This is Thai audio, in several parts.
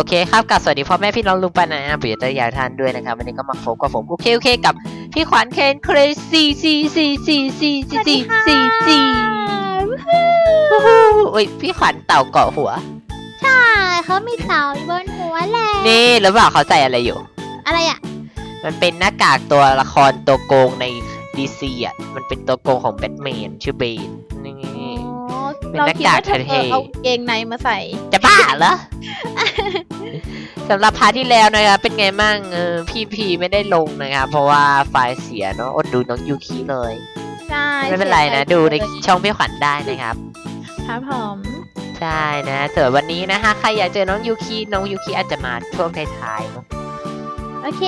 โอเคครับกับสวัสดีพ่อแม่พี่น้องลุงป้านาอาปุยตยาท่านด้วยนะครับ วันนี้ก็มาโฟกัสผมโอเคโอเคกับพี่ขวัญเคนเครซีซีซีซีซีซีซีซีซีโอ้ยพี่ขวัญเต่าเกาะหัว ใช่เขามีเต่าอยู่บนหัวแหละนี่หรือเปล่าเขาใส่อะไรอยู่ อะไรอะ มันเป็นหน้ากากตัวละครตัวโกงในดีซีอะ มันเป็นตัวโกงของแบทแมนชื่อเบนนี่อ๋อเป็นเราหน้าคิดกากว่าเธอเท่ๆเอาเกงในมาใส่ จะ บ้าเหรอ สำหรับพาร์ทที่แล้วนะครับเป็นไงมั่งเออพี่พีไม่ได้ลงนะครับเพราะว่าไฟล์เสียเนาะอดดูน้องยูคิเลย ใช่ไม่เป็นไรนะสียใจดูในเลยช่องพี่ขวัญได้นะครับ ครับผมใช่นะส่วนวันนี้นะคะใครอยากเจอน้องยูคิน้องยูคิอาจจะมาช่วงท้ายๆเนาะโอเค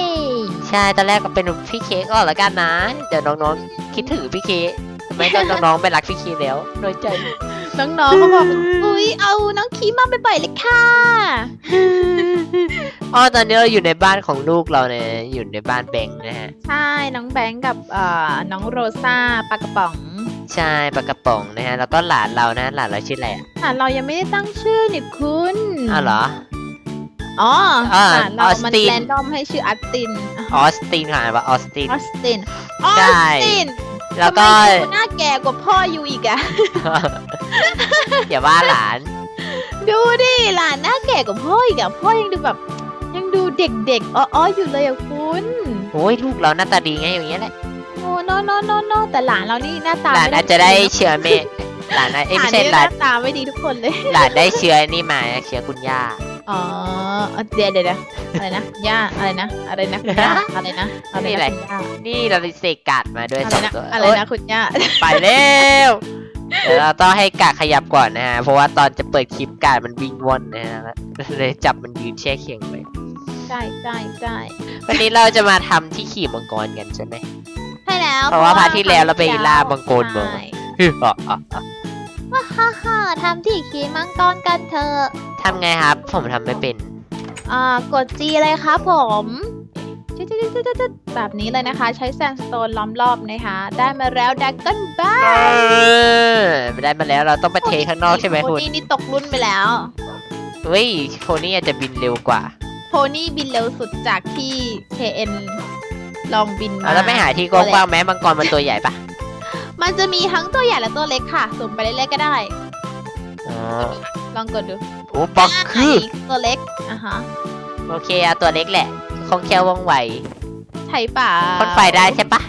ใช่ตอนแรกก็เป็นพี่เค้กก่อนละกันนะ เดี๋ยวน้องๆคิดถึงพี่เค้กทำไมตอนน้องๆไม่รักพี่เค้กแล้วน้อยใจ น้องๆเขาบอก อุ้ยเอาน้องคีมาไปบ่อยๆเลยค่ะ อ๋อตอนนี้เราอยู่ในบ้านของลูกเราเนี่ยอยู่ในบ้านแบงค์นะฮะ ใช่ น้องแบงค์กับเอ่อน้องโรซ่าปลากระป๋องใช่ปลากระป๋องนะฮะ แล้วก็หลานเรานะหลานเราชื่ออะไรอะอะเรายังไม่ได้ตั้งชื่อนี่คุณอ้าวเหรอ อ๋ออ่าอะเราออสมันติน แรนดอมให้ชื่ออัสตินออสตินค่ะอ่านว่าออสติน ออสตินออใช่สตินแล้วก็ ทำไมดูหน้าแก่กว่าพ่ออยู่อีกอะ อย่าว่าหลาน ดูดิหลานหน้าแก่กว่าพ่ออีกอะพ่อยังดูแบบ ยังดูเด็กๆอ้อๆอยู่เลยอะคุณโอ้ยลูกเราหน้าตาดีไงอย่างเงี้ยแหละโอ้โนโนโนโนแต่หลานเรานี่หน้าตาหลานม่อาจจะได้เชื้อเมหลานนะเอ้ยหลาไม่นใช่นี่หหลาน้านตาไม่ดีทุกคนเลย หลานได้เชื้อนี่มาเชื้อคุณย่าอ๋อเดี๋ยวเดี๋ยวเดี๋ยวอะไรนะย่าอะไรนะอะไรนะคุณย่าอะไรนะอะไรนี่นะอะไรคุณย่านี่เราเสกกัดมาด้วยอะสไรองนะตัวอะไรโอ๊ยนะคุณย่าไปเร็ว เดี๋ยวเราต้องให้กาขยับก่อนนะฮะ เพราะว่าตอนจะเปิดคลิปกาดมันวิ่งว่อนนะฮะเลยจับมันยืนแช่เคียงไปใช่ใช่ใช่วันนี้เราจะมาทำที่ขี่มังกรกันใช่ไหม ใช่แล้วเพราะว่าพาร์ทที่แล้วเราไปล่ามังกรมา ใช่ฮึอะอะอะฮ่าฮ่าทำที่ขี่มังกรกันเถอะทำไงครับ ผมทำไม่เป็น อ่ากด G เลยครับผม แบบนี้เลยนะคะ ใช้แซนสโตนล้อมรอบนะคะ ได้มาแล้วดักก้นบ้าเออไม่ได้มาแล้วเราต้องไปเทข้างนอกใช่ไหมคุณนี่นี่ตกรุ่นไปแล้วเฮ้ยโพนี่อาจจะบินเร็วกว่า โพนี่บินเร็วสุดจากที่ KN ลองบินมาแล้วไม่หาที่กว้างๆไหมมังกรมันตัวใหญ่ปะมันจะมีทั้งตัวใหญ่และตัวเล็กค่ะสุ่มไปเรื่อยๆก็ได้ลองกดดูโอ้ป๊อกคือตัวเล็กอะฮะโอเคเอาตัวเล็กแหละ ล่องแคล่วว่องไวใช่เปล่าพ่นไฟได้ใช่ปะ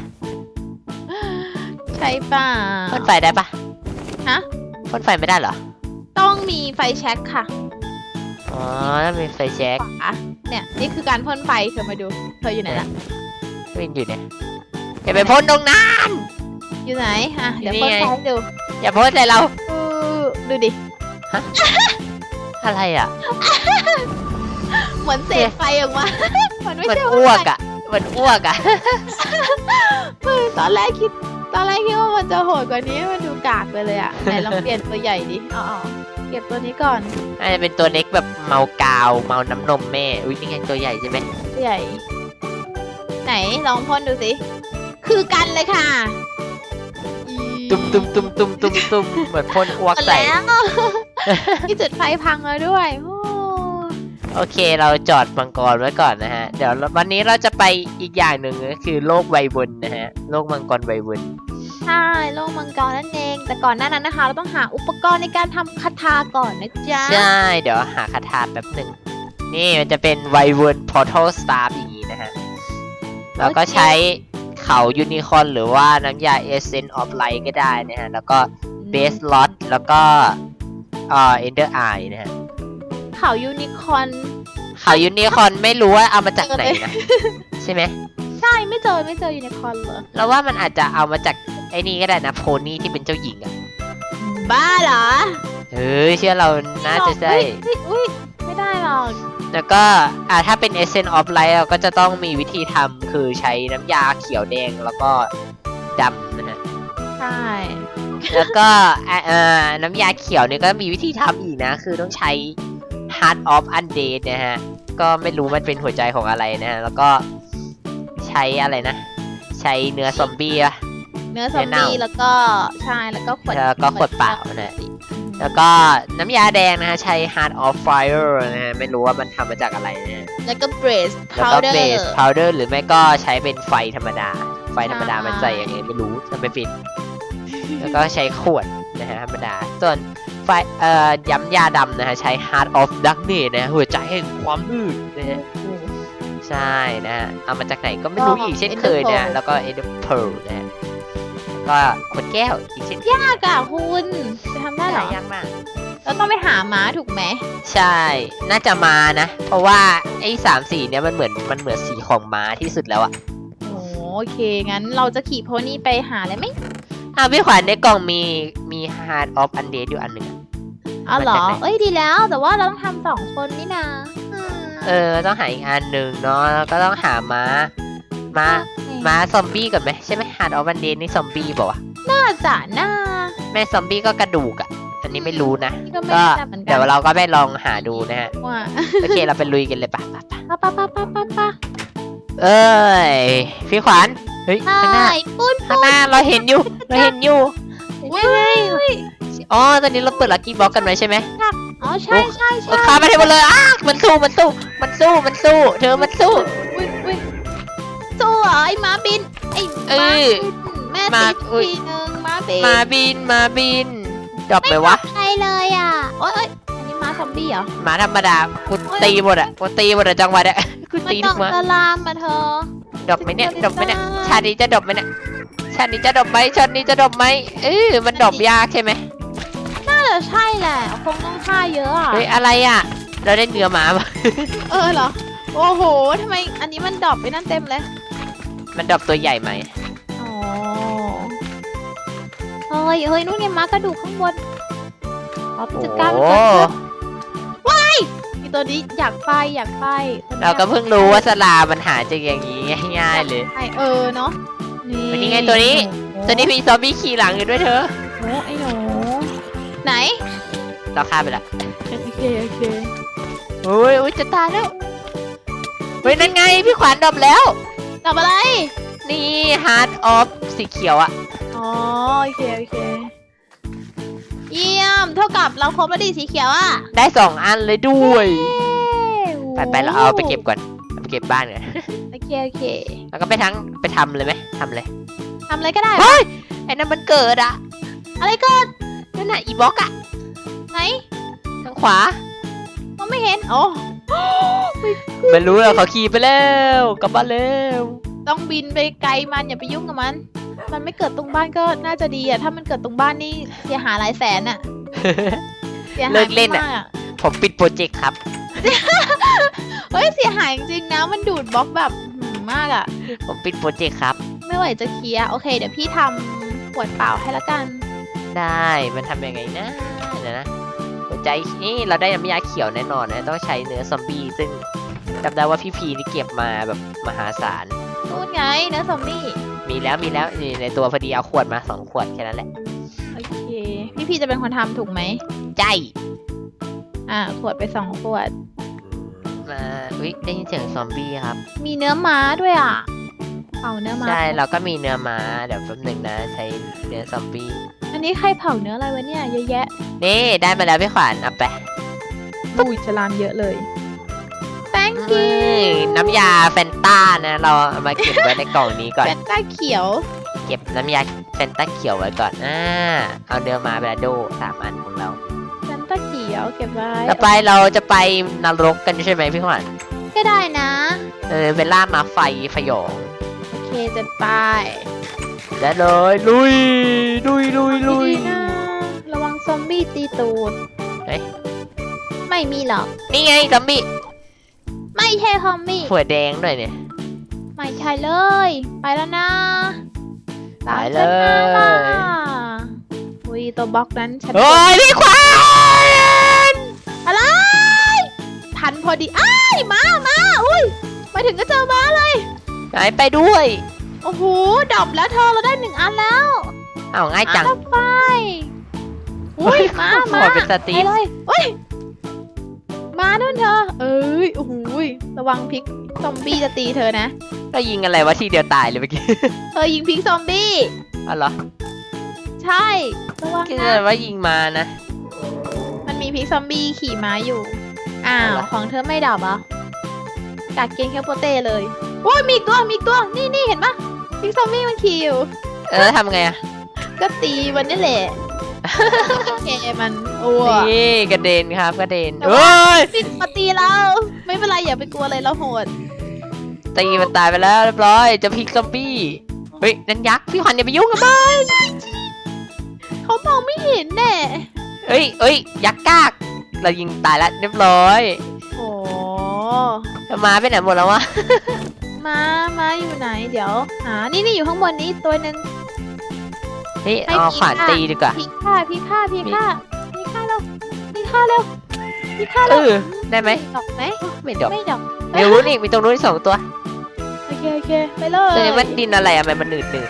ใช่เปล่าพ่นไฟได้ปะฮะพ่นไฟไม่ได้เหรอ ต้องมีไฟแช็กค่ะอ๋อแล้วมีไฟแช็กขวาเนี่ยนี่คือการพ่นไฟเธอมาดู เธออยู่ไหนล่ะวินอยู่เนี่ยอย่าไปพ่นตรงนั้นอยู่ไหนอะเดี๋ยวนี่พ่นไงไฟให้ดูอย่าพ่นใส่เราอู้ดูดิอะไรอะ เหมือนเศษไฟออกมา มันไม่มันใช่อ้วกอะมันอ้วกอะเฮ้ยตอนแรกคิด ตอนแรกคิดว่ามันจะโหดกว่านี้มันดูกากไปเลยอะไหนลองเปลี่ยนตัวใหญ่ดิเอาเอาเก็บตัวนี้ก่อนอาจจะเป็นตัวเล็กแบบเมากาว เมาน้ำนมแม่ อุ้ยนี่ไงตัวใหญ่ใช่ไหมตัวใหญ่ ไหนลองพ่นดูสิ คือกันเลยค่ะตุ้มตุ้มตุ้มตุ้มตุ้มตุ้มเหมือนพ่นอ้วกหมดใส่แล้วที่จุดไฟพังแล้วด้วยโอ้ โอเคเราจอดมังกรไว้ก่อนนะฮะ เดี๋ยววันนี้เราจะไปอีกอย่างหนึ่งก็คือโลกไวบุญนะฮะ โลกมังกรไวบุญใช่โลกมังกรนั่นเอง แต่ก่อนหน้านั้นนะคะ เราต้องหาอุปกรณ์ในการทำคาถาก่อนนะจ๊ะ ใช่ เดี๋ยวหาคาถาแป๊บหนึ่ง นี่มันจะเป็นไวบุญ portal star อย่างนี้นะฮะ เราก็ใช้เขายูนิคอร์นหรือว่าน้ำยา essence of light ก็ได้นะฮะ แล้วก็ base lot แล้วก็เอ่อ ender eye นะฮะ เขายูนิคอร์นเขายูนิคอร์นไม่รู้ว่าเอามาจากไหนนะใช่ไหมใช่ไม่เจอไม่เจอยูนิคอร์นเลยเราว่ามันอาจจะเอามาจากไอ้นี่ก็ได้นะโพนี่ที่เป็นเจ้าหญิงอะบ้าเหรอเฮ้ยเชื่อเราน่าจะใช่เฮ้ยเฮ้ยอุ้ยไม่ได้หรอกแล้วก็อ่าถ้าเป็น Essence of Light เราก็จะต้องมีวิธีทำคือใช้น้ำยาเขียวแดงแล้วก็ดำนะฮะใช่แล้วก็อ่าเอ่อน้ำยาเขียวเนี่ยก็มีวิธีทำอีกนะ คือต้องใช้ Heart of Undead นะฮะ ก็ไม่รู้มันเป็นหัวใจของอะไรนะฮะ แล้วก็ใช้อะไรนะ ใช้เนื้อซอมบี้อะ เนื้อซอมเนื้อเน่าบี้แล้วก็ใช่แล้วก็ขวดแล้วก็ขวดเปล่านะฮะแล้วก็น้ำยาแดงนะฮะ ใช้ Heart of Fire นะฮะ ไม่รู้ว่ามันทำมาจากอะไรนะฮะ แล้วก็เบรสแล้วพาก็วเดอเบสร์ พาวเดอร์หรือไม่ก็ใช้เป็นไฟธรรมดา ไฟธรรมดาใช่มันใส่ยังไงไม่รู้ทำไม่เป็นแล้วก็ใช้ขวดนะฮะธรรมดา ส่วน ไฟเอ่อย้ำยาดำนะฮะใช้ Heart of Darkness นะฮะหัวใจแห่งความมืดนะฮะใช่นะฮะเอามาจากไหนก็ไม่รู้อีกเช่นเคยนะฮะ Ender Pearl แล้วก็ Ender Pearl นะฮะแล้วก็ขวดแก้วอีกเช่นเคยยากอะคุณจะทำได้เหรอยากมากเราต้องไปหาม้าถูกไหม ใช่ น่าจะมานะ เพราะว่าไอ้สามสีเนี่ยมันเหมือนมันเหมือนสีของม้าที่สุดแล้วอะโอ้โอเค งั้นเราจะขี่โพนี่ไปหาเลยไหม อ้าวพี่ขวัญในกล่องมีมี Heart of Undead อยู่อันหนึ่งอะอ๋อเหรอมาจากไหน เอ้ยดีแล้ว แต่ว่าเราต้องทำสองคนนี่นาเออต้องหาอีกอันหนึ่งเนาะแล้วก็ต้องหาม้าม้าม้าซอมบี้ก่อนไหมใช่ไหม Heart of Undead นี่ซอมบี้บอกว่าวะน่าจะน่าแม่ซอมบี้ก็กระดูกอะอันนี้ไม่รู้นะนี่ก็ไม่ก็แน่เหมือนกัเดี๋ยวเราก็ไปลองหาดูนะฮะ ว่าโอเคเราไปลุยกันเลยปะปะปะปะปะปะปะปะปะเอ้ยพี่ขวัญ เฮ้ยข้างหน้าใช่ปุ้นข้างหน้าเราเห็นอยู่ เราเห็นอยู่เว้ยเว้ยเว้ยอ๋อตอนนี้เราเปิดลักกี้บ็อกกันไว้ใช่ไหมอ๋อใช่ใช่เอใช่อฆ่ามันให้หมดเลยอ้ามันสู้มันสู้ มันสู้มันสู้ เธอมันสู้ อุ้ยอุ้ยสู้เหรอไอ้ม้าบินไอ้เอม้าอบินแม่ม้าตีอุ๊ย ทีนึงม้าบินมาบินมาบินดรอปไหมวะใช่เลยอะโอ้ยเอ้ยอันนี้ม้าซอมบี้เหรอหมาธรรมดากูตีหมดอะกูตีหมดอะจังหวะเนี่ยกูไม่ตีต้ทุอกงมาสลามมาเธอ ดรอปไหมเนี่ยดรอปไหมเนี่ยไม่ต้องชาตินี้จะดรอปไหมเนี่ยชาตินี้จะดรอปไหมชาตินี้จะดรอปไหมเออมันดรอปยากใช่ไหมน่าจะใช่แหละคงต้องฆ่าเยอะอะเฮ้ยอะไรอะ เราได้เนื้อหมามาเออเหรอโอ้โหทำไมอันนี้มันดรอปไปนั่นเต็มเลยมันดรอปตัวใหญ่ไหมอ๋อเฮ้ยเฮ้ยนู่นไงม้ากระดูกข้างบนอ๋อโอ้จัดการมันก่อ ตัวนี้อยากไปอยากไปตัวนี้เราก็เพิ่งรู้ว่าสลามันหาจากอย่างนี้ง่ายๆเลย ไอเออเนาะนี่วันนี้ไงตัวนี้โอ้โหตัวนี้มีซอมบี้ขี่หลังอยู่ด้วยเธอ โอ้ไอหนูไหนเราฆ่าไปละโอเคโอเคโอ้ยอุ๊ยจะตายแล้วเฮ้ยนั่นไงพี่ขวัญดรอปแล้วจับอะไร นี่ Heart of สีเขียวอะอ๋อโอเคโอเค เยี่ยม เท่ากับเราครบแล้วดิสีเขียวอะได้สองอันเลยด้วยเย้ไปไปเราเอาไปเก็บก่อนเอาไปเก็บบ้านก่อนโอเคโอเคแล้วก็ไปทั้งไปทำเลยไหมทำเลยทำอะไรก็ได้ เฮ้ยไอ้นั่นมันเกิดอะอะไรเกิดนั่นน่ะอีบล็อกอะไหนทางขวามองไม่เห็นโอ้ไม่รู้แล้วเขาขี่ไปแล้วกลับบ้านแล้วต้องบินไปไกลมันอย่าไปยุ่งกับมัน มันไม่เกิดตรงบ้านก็น่าจะดีอะ ถ้ามันเกิดตรงบ้านนี่เสียหายหลายแสนอะเสียหายเลิกเล่นอะ มากผมปิดโปรเจกต์ครับ เฮ้ยเสียหายจริงๆนะ มันดูดบล็อกแบบหืมมากอะ ผมปิดโปรเจกต์ครับ ไม่ไหวจะเคลียร์โอเค เดี๋ยวพี่ทำขวดเปล่าให้ละกัน ได้ มันทำยังไงนะเดี๋ยวนะหัวใจนี่เราได้น้ำยาเขียวแน่นอนนะ ต้องใช้เนื้อซอมบี้ซึ่งจำได้ว่าพี่พีนี่เก็บมาแบบมหาศาลนู่นไงเนื้อซอมบี้ มีแล้วมีแล้วนี่ในตัวพอดีเอาขวดมาสองขวดแค่นั้นแหละโอเค พี่พีจะเป็นคนทำถูกไหม ใจอ่า ขวดไปสองขวด มาอุ้ยได้ยินเสียงซอมบี้ครับ มีเนื้อม้าด้วยอะ เผาเนื้อม้า ใช่เราก็มีเนื้อม้าเดี๋ยวแป๊บหนึ่งนะใช้เนื้อซอมบี้อันนี้ใครเผาเนื้ออะไรวะเนี่ยเยอะแยะนี่ได้มาแล้วพี่ขวัญเอาไป อุ้ยฉลามเยอะเลย thank นี่ you น้ำยาแฟนต้านะ เราเอามาเก็บไว้ในกล่องนี้ก่อนเป็นต้าเขียว เก็บน้ำยาแฟนต้าเขียวไว้ก่อน อ่า เอาเนื้อม้าไปแล้วโดสามอันของเราเป็นต้าเขียวเก็บไว้ต่อไปเราจะไปนรกกันใช่ไหมพี่ขวัญก็ได้นะ เออเวล่ามาไฟฟยองโอเคจะไปได้เลย ลุย ลุยลุยลุย ดีๆนะ ระวังซอมบี้ตีตูดเฮ้ย ไม่มีหรอก นี่ไงซอมบี้ ไม่ใช่ซอมบี้หัวแดงหน่อยเนี่ย ไม่ใช่เลย ไปแล้วนะตามไปเลฉันมายล่ะอุ้ยตัวบล็อกนั้นฉันโอ้ยพี่ขวัญอะไรทันพอดีอ้ายยมามาอุ้ยมาถึงก็เจอม้าเลยไหนไปด้วย โอ้โหดับแล้วเธอเราได้หนึ่งอันแล้วเอาง่ายจังอะไปอุ้ยมาขมาอเป็นสตรีไปมเลยอุ้ย มาด้วยเธอ เอ้ยโอ้โหยระวังพริกซอมบี้จะตีเธอนะ ก็ยิงอะไรวะทีเดียวตายเลยเมื่อกี้เธอยิงพริกซอมบี้ อ๋อเหรอใช่ ระวังคิดนะ ว่ายิงมานะ มันมีพริกซอมบี้ขี่ม้าอยู่ อ้าว อะไร ของเธอไม่ดับเหรอกัดเกงแค่โปเต้เลย โอ้ย มีอีกตัว มีอีกตัว นี่นี่เห็นปะพริกซอมบี้มันขี่อยู่ เออทำไงอะก็ตีมันนี่แหละแกมัน โอ้ยนี่กระเด็นครับกระเด็นแต่เฮ้ว่ายพริกมาตีเราไม่เป็นไรอย่าไปกลัวเลยเราโหดตีมันตายไปแล้วเรียบร้อยจะพลิกซอมบี้เฮ้ยนั่นยักษ์พี่ขวัญอย่าไปยุ่งกับมันเขามองไม่เห็นแน่เอ้ยเอ้ยยักษ์กาก เรายิงตายแล้วเรียบร้อยโอ้จะมาไปไหนหมดแล้ววะมามาอยู่ไหนเดี๋ยวหานี่นี่อยู่ข้างบนนี้ตัวหนึงเฮ้ยให้เอาพี่ขวานฆ่าตีดีกว่าพี่ฆ่าพี่ฆ่าพี่ฆ่า พี่ฆ่าเร็วพี่ฆ่าเร็วพี่ฆ่าเอเร็วอได้ไหมดอกไหมไม่ดอกไม่ดอกเดี๋ยวรู้นี่มีตรงนู้นอีกสองตัวโอเคโอเคไปเลตัวยนี้มันดินอะไรอะมันมันหนืดหนืด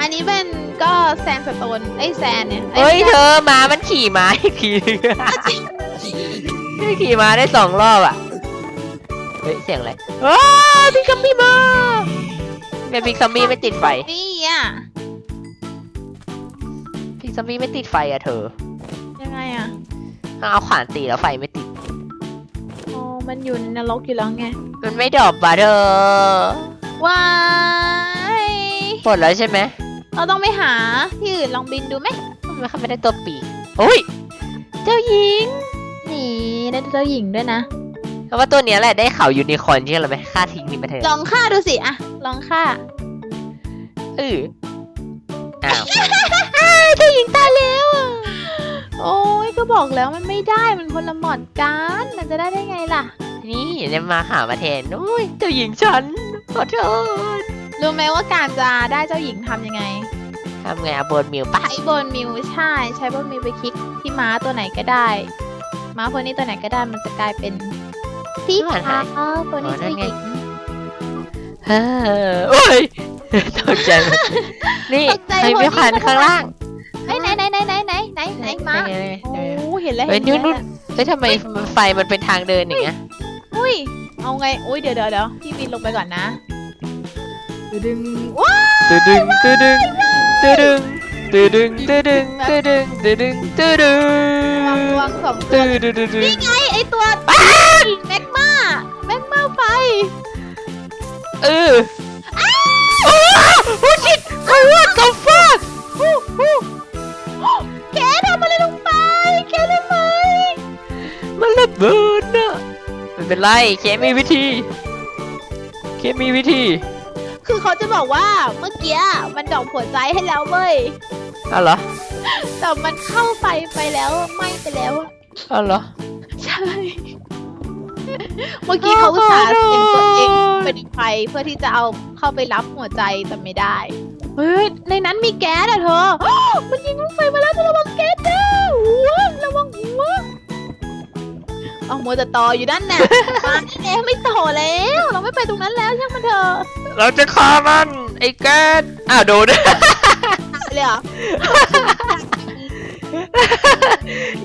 อันนี้เป็นก็แซนสโตนไอ้ยแซนเนี่ยเฮ้ยเธอมามันขี่ม้าอีกทีนึงขี่ม้าได้สองรอบอะเฮ้ยเสียงอะไรว้าวพิกซัมบี้มาเป็นพิกซัมบี้ไม่ติดไฟนี่อะพิกซัมบี้ไม่ติดไฟอะเธอ ยังไงอะเอาขวานตีแล้วไฟไม่ติดโอ้มันอยู่ในนรกอยู่แล้วไงมันไม่ดรอปบะเธอว้ายหมดแล้วใช่ไหมเราต้องไปหาที่อื่นลองบินดูไหมมันเขาไม่ได้ตัวปีกโอ้ยเจ้าหญิงนี่ได้เจ้าหญิงด้วยนะเพราะว่าตัวเนี้ยแหละได้ข่าวยูนิคอร์นใช่ไหมค่าทิ้งนี่มาเถลอะองฆ่าดูสิอะลองฆ่าเอออ้าว เจ้าหญิงตายแล้วอะ โอ้ยก็บอกแล้วมันไม่ได้มันคนละหมอดกัน มันจะได้ได้ไงล่ะ นี่จะมาหามาแทนโอ้ยเจ้าหญิงฉันขอโทษรู้ไหมว่าการจะได้เจ้าหญิงทำยังไงทำไงอะบนมิวปะใช้บนมิวใช่ใช้บนมิวไปคลิกที่ม้าตัวไหนก็ได้ ม้าพวกนี้ตัวไหนก็ได้มันจะกลายเป็นสีขาวตัวนี้เจ้าหญิงเฮ้อโอ้ยตกใจหมดนี่ตกใจใครหมดไม่ขันข้างล่างไหนไหนไหนไหนไหน ไหนไหนไหนม้าไหนโอ้ไหนเห็นแล้วเฮ้ยเห็นนู่นแล้วเฮ้ยทำไมไฟมันเป็นทางเดินอย่างเงี้ยอุ้ยเอาไงอุ้ยเดี๋ยวเดี๋ยวเดี๋ยวพี่บินลงไปก่อนนะดึงว้าตืดึงตืดึงตืดึงตืดึงตืดึงตืดึงตืดึงตืดึวางงวางสองตัวตืดึงตืดึงนี่ไงไอตัวแม็กมาแม็กมาไฟเออโอ้โหชิดโอ้ย what the fuck มันระเบิดน่ะไม่เป็นไรเคมีวิธี เคมีวิธีคือเขาจะบอกว่าเมื่อกี้มันดอกหัวใจให้แล้วเว้ยอ้าวเหรอแต่มันเข้าไฟไปแล้วไหม้ไปแล้วอะอ้าวเหรอ ใช่ เมื่อกี้เขาอุตส่าห์เสียงตัวเองเป็นไฟเพื่อที่จะเอาเข้าไปรับหัวใจแต่ไม่ได้ เฮ้ยในนั้นมีแก๊สอะเธอ มันยิงลูกไฟมาแล้วเธอระวังแก๊สเด้อหัวระวังหัว เอาหัวจะต่ออยู่ด้านน่ะมาแน่ไม่ต่อแล้ว เราไม่ไปตรงนั้นแล้วช่างมันเถอะเราจะฆ่ามันไอ้แกสอ้าวโดนตายเลยเหรอ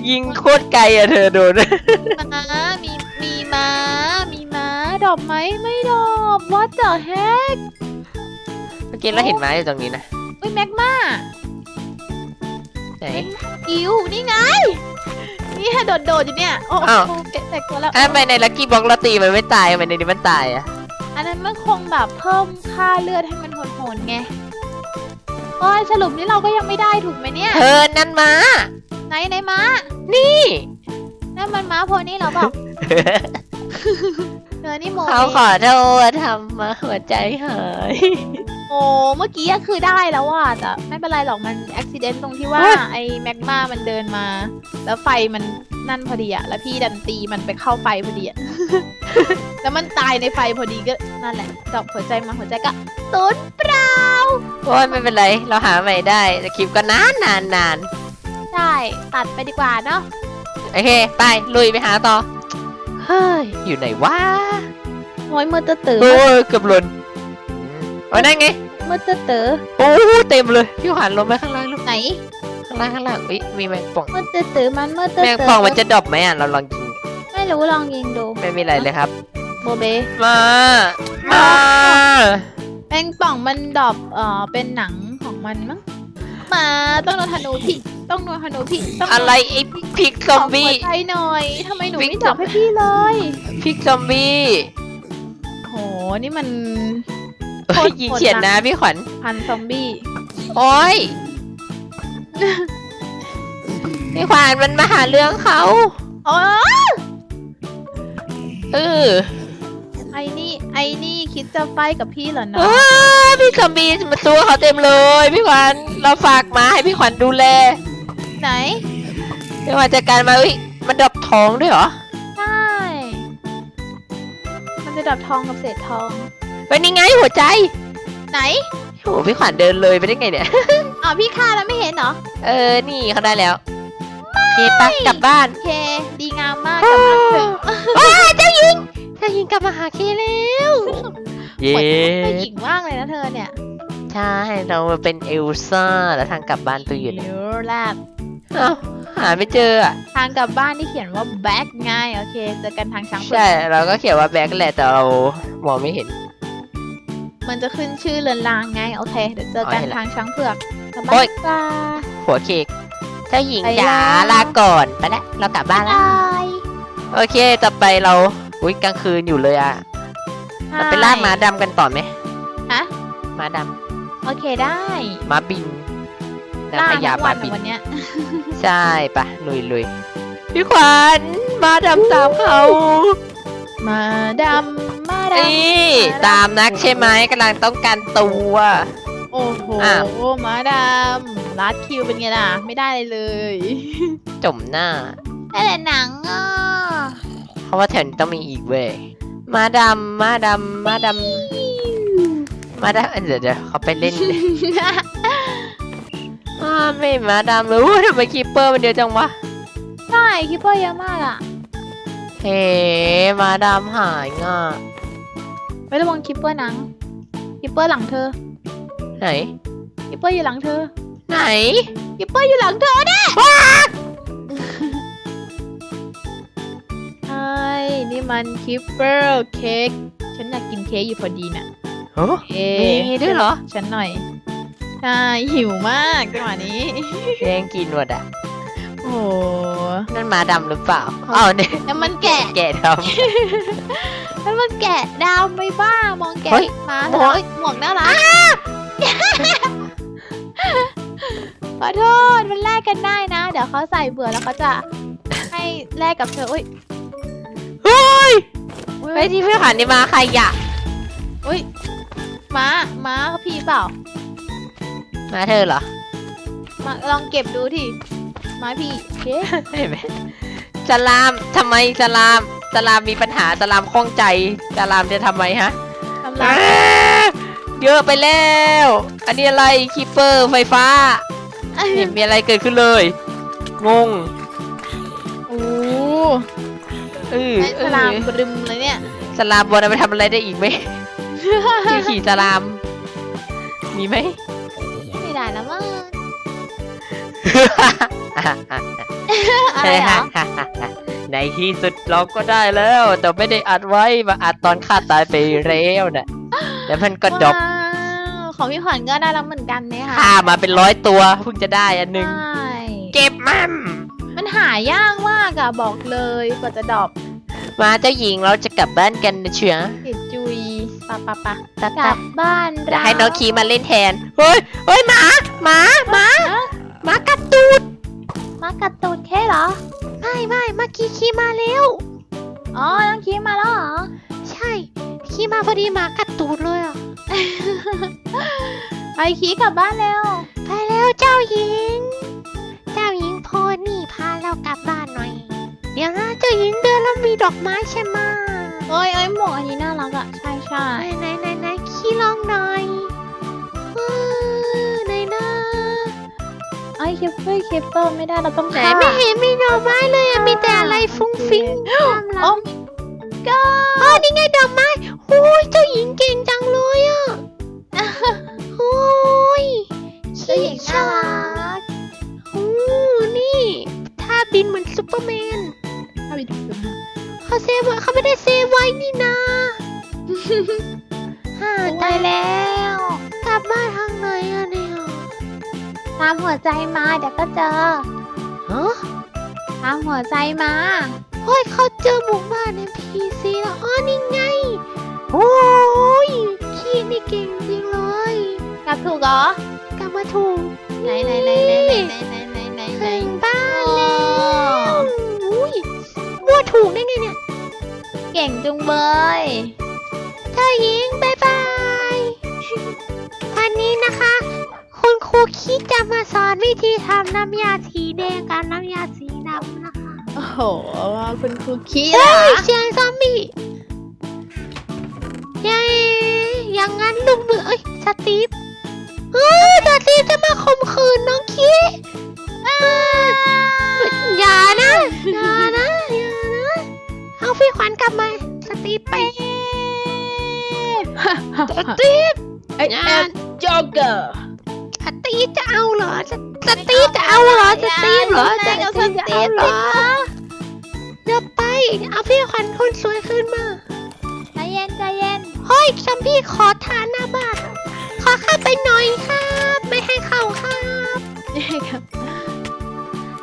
ยิงโคตรไกลอะเธอโดน ม้ามีมีม้า มีม้าดอกไหมไม่ดอก what the heck เมื่อกี้เราเห็นไม้อยู่ตรงนี้นะเฮ้ยแม็กมาไหนอิวนี่ไง นี่โดดโดดๆอยู่เนี่ยโอ้อ้าวโหแตกตัวแล้ว ทำไมในลักกี้บ็อกเราตีมันไม่ตายทำไมในนี้มันตายอะอันนั้นมันคงแบบเพิ่มค่าเลือดให้มันโหดๆไงโอ้ยสรุปนี่เราก็ยังไม่ได้ถูกไหมเนี่ย เธอนั่นมา ไหนไหนม้า นี่ นั่นมันม้าโพนี่เหราเปล่าเธอนี่โมเขาเมขอโทษทำมาหัวใจหาย โอ้เมื่อกี้อะคือได้แล้วว่ะแต่ไม่เป็นไรหรอกมันอุบิเหตุตรงที่ว่าเฮ้ยไอ้แมกมามันเดินมา แล้วไฟมันนั่นพอดีอะแล้วพี่ดันตีมันไปเข้าไฟพอดีอะแล้วมันตายในไฟพอดีก็นั่นแหละดอกหัวใจมาหัวใจก็ตุนเปล่าโอ้ยไม่เป็นไร เราหาใหม่ได้แต่คลิปก็นานนานนานใช่ตัดไปดีกว่าเนาะโอเค ไปลุยไปหาต่อ เฮ้ฮ้ยอยู่ไหนวะโอ้ยมือเตอตื่นโอ้ยเกือบหล่นโอ้ยนั่นไง มือเตอเตอโอ้เต็มเลยพี่ขวัญลงไปข้างล่างลูกไหนข้างล่างข้างล่างเอ้ยมีแมงป่องมือเตอเตอมันมือเตอแมงเตอป่องมันจะดรอปไหมอะเราลองยิงไม่รู้ลองยิงดูไม่มีอะไรเลยครับโบเบมามาแมงป่องมันดรอบเอ่อเป็นหนังของมันมั้งมาต้องโดนธนูพี่ต้องโดนธนูพี่ต้องโดนอะไรไอ้พริกซอมบี้ขหัวใจหน่อยทำไมหนูวิ่งไม่จับให้พี่เลยพริกซอมบี้โหนี่มัน เอ้ยยิงเฉียดนะพี่ขวัญพันซอมบี้ โอ้ยพี่ขวัญมันมาหาเรื่องเขาโอ้ยเออไอ้นี่ ไอ้นี่คิดจะไฟกับพี่เหรอเอเนาะอพี่ซอมบี้มาตัวเขาเต็มเลย พี่ขวัญเราฝากมาให้พี่ขวัญดูแล ไหนพี่ขวัญจัดการมาเอ้ยมันดรอปทองด้วยเหรอ ใช่ มันจะดับทองกับเศษทอง เฮ้ยนี่ไงหัวใจไหนโอ้โหพี่ขวัญเดินเลยไปได้ไงเนี่ยอ้าวพี่ฆ่าแล้วไม่เห็นเหรอ เออ นี่เขาได้แล้วโอเคปะกลับบ้านโอเค ดีงามมากกลับบ้านเถอะว้าเจ้าหญิง เจ้าหญิงกลับมาหาเคแล้วเย้เหมือนผู้หญิงมากเลยนะเธอเนี่ย ใช่ เราเป็นเอลซ่าแล้วทางกลับบ้านตัวอยู่ไหนเดี๋ยวแลบเอ้าหาไม่เจออะทางกลับบ้านที่เขียนว่าแบ็กไงโอเคเจอกันทางช้างเผือกใช่ เราก็เขียนว่าแบ็คแหละแต่เรามองไม่เห็น มันจะขึ้นชื่อเรือนรางไง โอเค เดี๋ยวเจอกันอ๋อเห็นละทางช้างเผือกกลับโอ๊บ้านยปลาหัวเค้กเจ้าหญิงไปจ๋าแล้ว ลาก่อนไปแล้วเรากลับบ้านแล้วบายโอเคต่อไปเราอุ้ยกลางคืนอยู่เลยอะเราไปล่าม้าดำกันต่อไหมฮะ ม้าดโอเคได้ำม้าบินนางล่าพญาทั้งม้าวันบินวันเนี้ย ใช่ปะลุยลุยพี่ขวัญมาดำตามเขา มาดำ มาดนี่มาดำตามนักใช่ไหมกำลังต้องการตัวำโอ้โหอ้าวมาดำลัดคิวเป็นไงล่ะ ไม่ได้เลยเลย จมหน้า ได้แต่หนังอะเพราะว่าแถวนี้ต้องมีอีกเว้ยมาดำมาดำมาดำมาดำเดี๋ยวเดี๋ยวเขาไปเล่น อ้าไม่มาดำเลยอุ๊ยทำไมคีปเปอร์มันเดียวจังวะใช่คิปเปอร์เยอะมากอะ เฮ้มาดำหายง่ะ ไม่ระวังคิปเปอร์หนังคิปเปอร์หลังเธอไหนคิปเปอร์อยู่หลังเธอ ไหนคิปเปอร์อยู่หลังเธอเนี่ยใช่นี่มันคิปเปอร์เค้กฉันอยากกินเค้กอยู่พอดีน่ะโอ้เอ๊มีด้วยเหรอ ฉันหน่อยใช่หิวมากจังหวะนี้ แย่งกินหมดอะ โอ้โหนั่นมาดำหรือเปล่าอ้าวเนี่ย แล้วมันแกะ แกะดแล้วมันแกะดาวไม่บ้ามองแกะเฮ้ยมาหมเถวกอะหมวกน่ารักขอโทษมันแลกกันได้นะ เดี๋ยวเขาใส่เบื่อแล้วเขาจะให้แลกกับเธออุ้ยำเฮ้ยอุ้ยไปที่พี่ขันนี่มาใครอะอุ้ยม้าม้าพี่เปล่ามาเธอเหรอมาลองเก็บดูทีม้าพี่โอเคเห็นไหมสลามทำไมสลาม สลามมีปัญหาสลามข้องใจสลามจะทำไมฮะทำไรอ้าเยอะไปแล้ว อันนี้อะไรคีเปอร์ไฟฟ้าไม่เห็นมีอะไรเกิดขึ้นเลย งงโอ้เออไอ้เอสอลามบรึมเลยเนี่ย สลามบนเอาไปทำอะไรได้อีกไหมขี่ขี่สลาม มีไหม ไม่ได้แล้วมั้งอะอะอะไรเหรอ ในที่สุดเราก็ได้แล้ว แต่ไม่ได้อัดไว้มาอัดตอนข้าตายไปแล้วนะแล้วมันก็ดรอปว้าวของพี่ขวัญก็ได้แล้วเหมือนกันเนี่ยค่ะฆ่ามาเป็นร้อยตัวเพิ่งจะได้อันหนึง ใช่เก็บมันมันหายากมากอะบอกเลยกว่าจะดรอปมาเจ้าหญิงเราจะกลับบ้านกันนะเชียวติดจุยปะปะปะตากตาลับบ้านจะให้น้องคีมาเล่นแทน เฮ้ยเฮ้ยหมาหมาหมาหมากัดตูด มากัดตูดแค่เหรอ ไม่ไม่เมื่อกี้คีมาแล้วอ๋อ น้องคีมาแล้วเหรอ ใช่ คีมาพอดีหมากัดตูดเลยอะ ไปคีกลับบ้านแล้ว ไปแล้วเจ้าหญิง เจ้าหญิงโพนี่พาเรากลับบ้านหน่อย เดี๋ยวนะเจ้าหญิงเดินแล้วมีดอกไม้ใช่ไหมะเอ้ยเอ้ยหมวกอันนี้น่ารักอะใช่ใช่ไหนไหน คิปเปอร์คิปเปอร์ไม่ได้เราต้องไหนฆ่าไม่เห็นมีดอกไม้เลยอะมีแต่อะไรฟุ้งฟิ้งตามหลัโอ้ง go อ๋อนี่ไงดอกไม้โอ้ยเจ้าหญิงเก่งจังเลยอะโอ้ยเจ้าหญิงน่ารัก โอ้นี่ท่าบินเหมือนซูเปอร์แมนเอาไปดูกันนะเขาเซฟไว้เขาไม่ได้เซฟไว้นี่นาฮ่าตายแล้ว ตามหัวใจมาเดี๋ยวก็เจอฮะตามหัวใจมาโอ้ยเขาเจอหมู่บ้านในพีซีแล้วอ๋อนี่ไง โอ้ยขี้นี่เก่งจริงเลยกลับถูกเหรอกลับมาถูกไหนไหนไหนไหนไหนไหนไหนไหนไหนถึงบ้านแล้วอุ้ยมั่วถูกได้ไงเนี่ย เก่งจุงเบยเจ้าหญิงบายบายวันนี้นะคะ คุณครูคิดจะมาสอนวิธีทำน้ำยาสีแดงกับน้ำยาสีดำนะคะ โอ้โหคุณครูขี้เฮ้ล่ะยเสียงซอมบี้ยัยอย่างนั้นลุงมือเอ้ยสตีฟเฮ้ยสตีฟจะมาข่มขืนน้องคิดอย่านะ อย่านะ อย่านะ เอาพี่ขวัญกลับมา สตีฟไป สตีฟเอ็ดเอ็ดจ็อกเกอร์ สตีฟจะเอาเหรอสสตีฟจะเอาเหรอสตีฟเหรอไม่เอาสตีฟจะเอาเหรอสตีฟสิคะเดี๋ยวไป เอาพี่ขวัญคนสวยขึ้นมาใจเย็นใจเย็นเฮ้ยซอมบี้ขอทานหน้าบ้านขอเข้าไปหน่อยครับ ไม่ให้เข้าครับ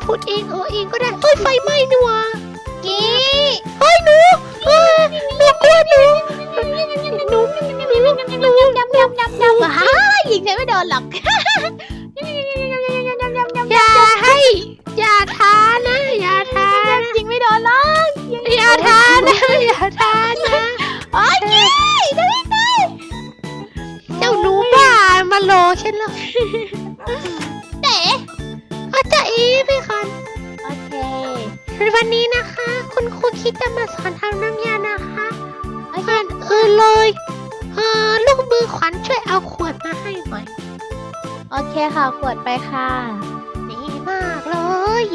พูดเองเออเองก็ได้เฮ้ยไฟไหม้นี่หว่ากี้เฮ้ยหนูเฮ้ยหนู กลัวหนูหนูหนูหนูยำยำยำยำยำยำฮ่ายิงใช้ไม่โดนหรอกอย่าให้อย่าทานะอย่าทานนะยิงไม่โดนหรอกอย่าทานนะอย่าทานนะโอ้ยกี้ได้ได้เจ้าหนูบ้ามาโลฉันแล้วเต๋อาจารย์เอพี่คันโอเควันนี้นะคะ คุณครูคิดจะมาสอนทำน้ำยา อเคก่อนอื่นเลยเออลูกมือขวัญช่วยเอาขวดมาให้หน่อย โอเคค่ะขวดไปค่ะ ดีมากเลย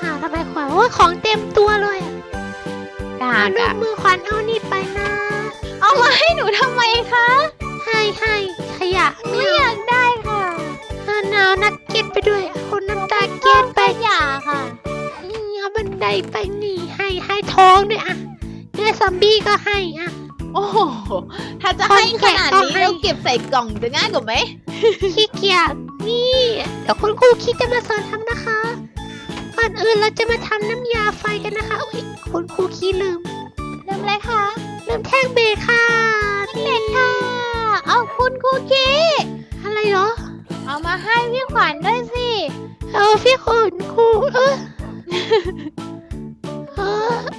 หาทำไมขวัญว่าของเต็มตัวเลยอะกาเอาลูกะกมือขวัญเอานี่ไปนะ เอามาให้หนูทำไมคะ ให้ให้ขยะไม่ไม่อยากได้ค่ะเอาเอานักเก็ตไปด้วยเอาน้ำตาเก็ตไปอยากค่ะนี่เอาบันไดไปนี่ให้ให้ทองด้วยอะ เนื้อซอมบี้ก็ให้อะโอ้โหถ้าจะให้ขนาดนี้เราเก็บใส่กล่องจะง่ายกว่าไหมขี้เกียจนี่เดี๋ยวคุณครูคิดจะมาสอนทำนะคะก่อนอื่นเราจะมาทำน้ำยาไฟกันนะคะอุ๊ยคุณครูคีลืมเริ่มเลยค่ะลืมแท่งเบรกค่ะเล็กค่ะเอาคุณครูคีอะไรเหรอเอามาให้พี่ขวัญด้วยสิ เอาพี่คุณครูเออเออ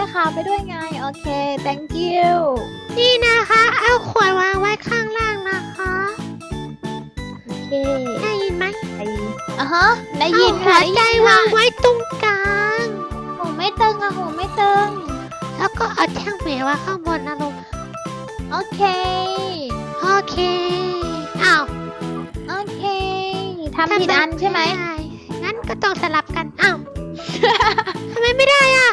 ได้คาไปด้วยไง โอเค thank you นี่นะคะ เอาขวดวางไว้ข้างล่างนะคะ โอเคได้ยินไหมไปอะฮะได้ยินเอาหัค่ะวใจวางไว้ตรงกลาง หูไม่ตึงอะหูไม่ตึง แล้วก็เอาแท่งเบรกไว้ข้างบนนะลูกโอเค โอเคอ้าวโอเคทำผิดอันใช่ไหมด้งั้นก็ต้องสลับกันอ้าว ทำไมไม่ได้อะ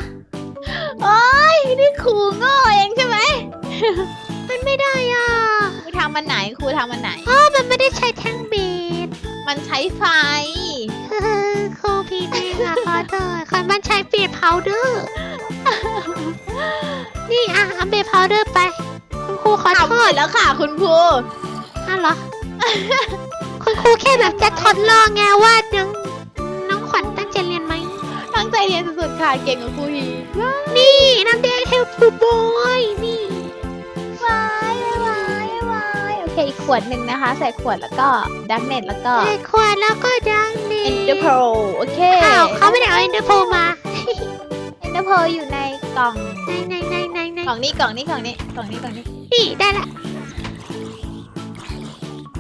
โอ้ยนี่ครูโง่เองใช่ไหม มันไม่ได้อะครูทำมันไหนครูทำมันไหน อ๋อมันไม่ได้ใช้แท่งเบสมันใช้ไฟ ครูพีเองอะขอโทษคอยมันใช้เบสพาวเดอร์ นี่อะเอาเบสพาวเดอร์ไป คุณครูขอโททำเสร็ษจแล้วค่ะ คุณครูอ้าวเหรอ คุณครูแค่แบบจะทดลองไงว่าน้อง งใจเรียนสุดๆค่ะ เก่งกว่าครูฮีนี่น้ำแดงเทลฟูบอยนี่วายวายวายโอเคอีกขวดหนึ่งนะคะ ใส่ขวดแล้วก็ดักเน็ตแล้วก็ใส่ขวดแล้วก็ดังนี่เอ็นเดอร์โพรโอเคอ้าวเขาไม่ได้เอาเอ็นเดอร์โพมาเอ็นเดอร์โพรอยู่ในกล่องในในในในในกล่องนี้กล่องนี้กล่องนี้กล่องนี้กล่องนี้นี่ได้ละ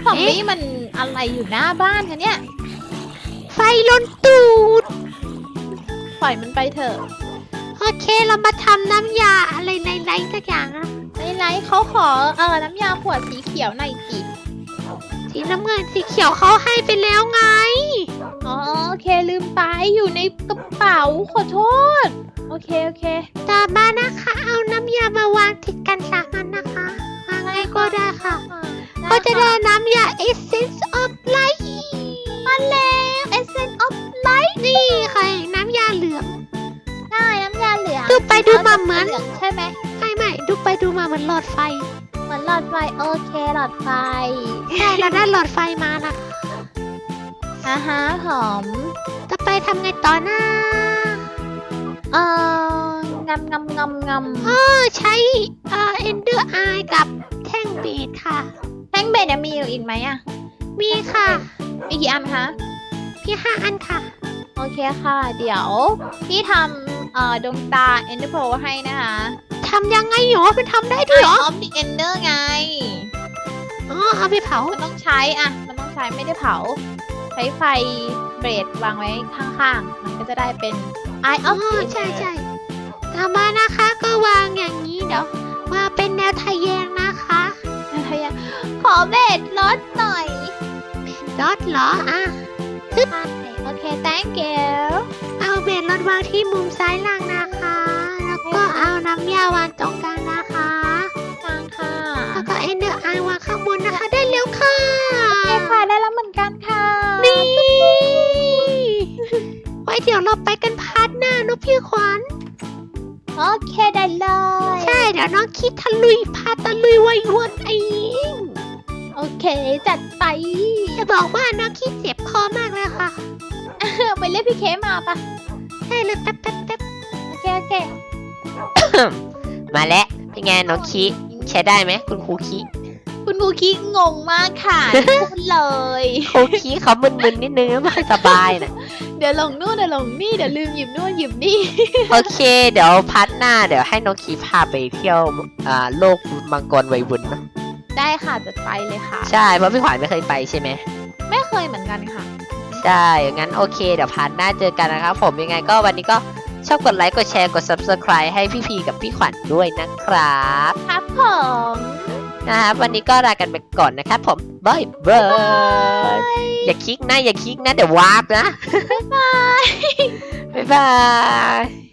กล่องเอ๊ะนี้มันอะไรอยู่หน้าบ้านคะเนี่ยไฟลนตูด ปล่อยมันไปเถอะ โอเคเรามาทำน้ำยาอะไรไรๆสักอย่างนะในไลฟ์เขาขอเออน้ำยาขวดสีเขียวหน่อยสิสีน้ำเงินสีเขียวเขาให้ไปแล้วไง อ๋อโอเคลืมไปอยู่ในกระเป๋าขอโทษ โอเคโอเค ต่อมานะคะ เอาน้ำยามาวางติดกันสามอันนะคะ วางไงก็ได้ค่ะ ก็จะได้น้ำยา Essence of Light มาแล้ว Essence of Light นี่ค่ะน้ำยาเหลืองได้น้ำยาเหลืองดูไปดูมาเหมือน เหลืองใช่ไหมไม่ไม่ดูไปดูมาเหมือนหลอดไฟ เหมือนหลอดไฟโอเคหลอดไฟใช่เราได้หลอดไฟมานะคะอ่าฮะหอมต่อไปทำไงต่อนะเอ่องำงำงำงำก็ใช้เอ่อ Ender Eye กับแท่งเบสค่ะ แท่งเบสเนี่ยมีอยู่อีกไหมอะมีค่ะ มีกี่อันคะ พี่ห้าอันค่ะ โอเคค่ะ เดี๋ยวพี่ทำเอ่อดวงตา Ender Pearl ให้นะคะทำยังไงหรอมันทำได้ด้วยเหรอออฟดิเอนเดอร์ไง อ๋อเอาไปเผา มันต้องใช้อะมันต้องใช้ไม่ได้เผา ใช้ไฟเบรดวางไว้ข้างๆ มันก็จะได้เป็น Eye อ๋อ of the Ender ใช่ใช่ต่อมานะคะก็วางอย่างนี้เดี๋ยววางเป็นแนวทะแยงนะคะอะไรอะขอเบสลดหน่อย ดอทเหรออะ โอเค thank you เอาเบสลดวางที่มุมซ้ายล่างนะคะ แล้วก็เอาน้ำยาวางตรงกลางนะคะกลางค่ะ แล้วก็เอนเดอร์อาวางข้างบนนะคะ ได้เร็วค่ะโอเคค่ะ ได้แล้วเหมือนกันค่ะ นี่ไว้เดี๋ยวเราไปกันพาร์ทหน้าเนอะพี่ขวัญโอเคได้เลย ใช่ เดี๋ยวน้องคิดทะลุยพาตะลุยไว้วนเอง โอเค จัดไป จะบอกว่าน้องคิดเจ็บ เรียกพี่เคมาปะใช่เลยแป๊บแป๊บแป๊บโอเคโอเคมาแล้วเป็นไงน้องคิใช้ได้ไหมคุณครูคิคุณครูคิกงงมากค่ะพูดเลยครูคิเขามึนๆนิดนึงไม่ค่อยสบายนะเดี๋ยวลงนู่นเดี๋ยวลงนี่เดี๋ยวลืมหยิบนู่นหยิบนี่โอเค เดี๋ยวพัดหน้าเดี๋ยวให้น้องคีพาไปเที่ยวอ่าโลกมังกรไววุนเนอะได้ค่ะจัดไปเลยค่ะ ใช่เพราะพี่ขวัญไม่เคยไปใช่ไหมไม่เคยเหมือนกันค่ะ ใช่งั้นโอเค เดี๋ยวพัดหน้าเจอกันนะครับผมยังไงก็วันนี้ก็ชอบกดไลค์ กดแชร์ กด subscribe ให้พี่พีกับพี่ขวัญด้วยนะครับครับผมนะครับวันนี้ก็ลากันไปก่อนนะครับผมบายบายอย่าคลิกนะอย่าคลิกนะเดี๋ยววาร์ปนะบ๊ายบายบ๊ายบาย